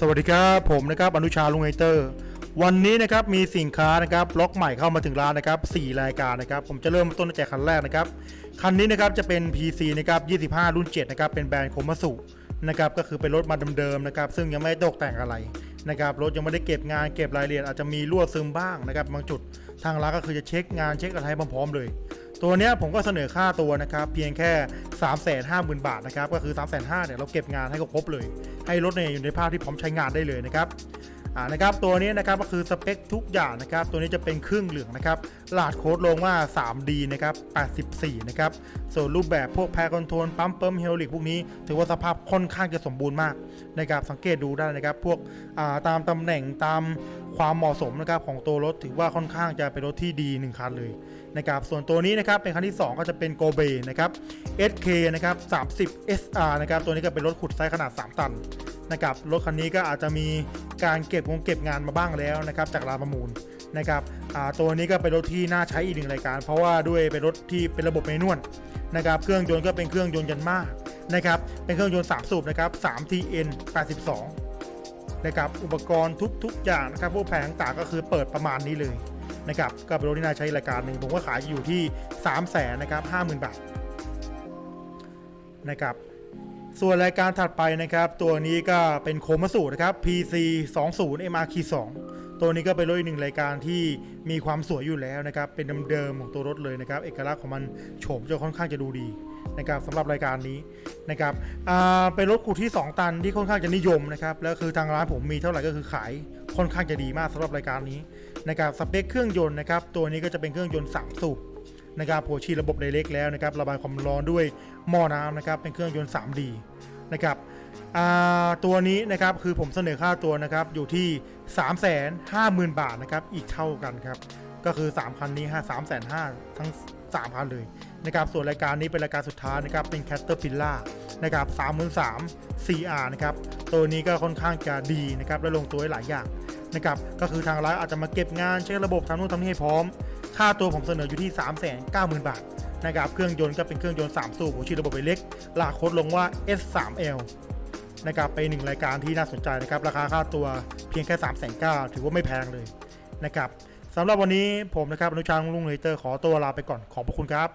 สวัสดีครับผมนะครับอนุชาลุงไฮเตอร์ วันนี้นะครับมีสินค้านะครับล็อกใหม่เข้ามาถึงร้านนะครับ4รายการนะครับ ผมจะเริ่มต้นแต่คันแรกนะครับคันนี้นะครับจะเป็น PC นะครับ25 รุ่น7นะครับเป็นแบรนด์โคมาสุนะครับก็คือเป็นรถมาเดิมๆนะครับซึ่งยังไม่ได้ตกแต่งอะไรนะครับรถยังไม่ได้เก็บงานเก็บรายละเอียดอาจจะมีรั่วซึมบ้างนะครับบางจุดทางร้านก็คือจะเช็คงานเช็คอะไรให้พร้อมๆเลย ตัวเนี้ยผมก็เสนอค่าตัวนะครับ เพียงแค่ 3 5 0 0 0 0 บาทนะครับ ก็คือ 3 5 0 0 0เนี่ยเราเก็บงานให้ครบเลย ให้รถเนี่ยอยู่ในภาพที่พร้อมใช้งานได้เลยนะครับ อ่านะครับตัวนี้นะครับก็คือสเปคทุกอย่างนะครับ ตัวนี้จะเป็นเครื่องเหลืองนะครับลาดโค้ดลงว่า 3D นะครับ84 นะครับ ส่วนรูปแบบพวกแพรคอนโทรลปั๊มเปิมเฮลิกพวกนี้ ถือว่าสภาพค่อนข้างจะสมบูรณ์มากนะครับสังเกตดูได้นะครับ พวกาตามตำแหน่งตามความเหมาะสมนะครับของตัวรถถือว่าค่อนข้างจะเป็นรถที่ดีหนึ่งคันเลยนะครับส่วนตัวนี้นะครับเป็นคันที่ 2 ก็จะเป็นโกเบนะครับ SK นะครับ30 SR นะครับตัวนี้ก็เป็นรถขุดไซส์ขนาด 3 ตัน นะครับรถคันนี้ก็อาจจะมีการเก็บงงเก็บงานมาบ้างแล้วนะครับจากราประมูลนะครับตัวนี้ก็เป็นรถที่น่าใช้อีกหนึ่งรายการ เพราะว่าด้วยเป็นรถที่เป็นระบบเมนวลนะครับเครื่องยนต์ก็เป็นเครื่องยนต์ยันมากนะครับเป็นเครื่องยนต์3สูบนะครับ 3 TN 82นะครับอุปกรณ์ทุก ๆ อย่างนะครับพวกแผงต่างก็คือเปิดประมาณนี้เลยนะครับก็เป็นรถที่น่าใช้รายการหนึ่งผมก็ขายอยู่ที่ 3 0 0แสนนะครับ50,000บาทนะครับ ส่วนรายการถัดไปนะครับ ตัวนี้ก็เป็นโคมาสูนะครับ PC 20 MR 2ตัวนี้ก็เป็นรถอีกหนึ่งรายการที่มีความสวยอยู่แล้วนะครับ เป็นเดิมๆของตัวรถเลยนะครับ เอกลักษณ์ของมันโฉมจะค่อนข้างจะดูดีนะครับสำหรับรายการนี้นะครับอ่าเป็นรถขุดที่ 2 ตันที่ค่อนข้างจะนิยมนะครับแล้วคือทางร้านผมมีเท่าไหร่ก็คือขายค่อนข้างจะดีมากสำหรับรายการนี้นะครับสเปคเครื่องยนต์นะครับตัวนี้ก็จะเป็นเครื่องยนต์3สูบ นะครับหัวฉีดระบบไดเรกแล้วนะครับระบายความร้อนด้วยหม้อน้ำนะครับเป็นเครื่องยนต์ 3D นะครับตัวนี้นะครับคือผมเสนอค่าตัวนะครับอยู่ที่ 3 5 0 0 0 0 บาทนะครับอีกเท่ากันครับ ก็คือ 3 คันนี้ฮะ3 5 0 0 0ทั้ง 3 คันเลยนะครับส่วนรายการนี้เป็นรายการสุดท้ายนะครับเป็น Caterpillar นะครับ33,000 CR นะครับตัวนี้ก็ค่อนข้างจะดีนะครับและลงตัวได้หลายอย่างนะครับก็คือทางร้านอาจจะมาเก็บงานเช็คระบบทำนู่นทำนี่ให้พร้อม ค่าตัวผมเสนออยู่ที่ 3 9 0 0 0 0 บาทนะครับเครื่องยนต์ก็เป็นเครื่องยนต์3สูบหัวฉีระบบไฟเล็กลาโคดลงว่า S3L นะครับเป็นหนึ่งรายการที่น่าสนใจนะครับราคาค่าตัวเพียงแค่ 3 9 0 0 0ถือว่าไม่แพงเลยนะครับ สำหรับวันนี้ผมนะครับอนุชาลุงเลเตอร์ขอตัวลาไปก่อนขอบพระคุณครับ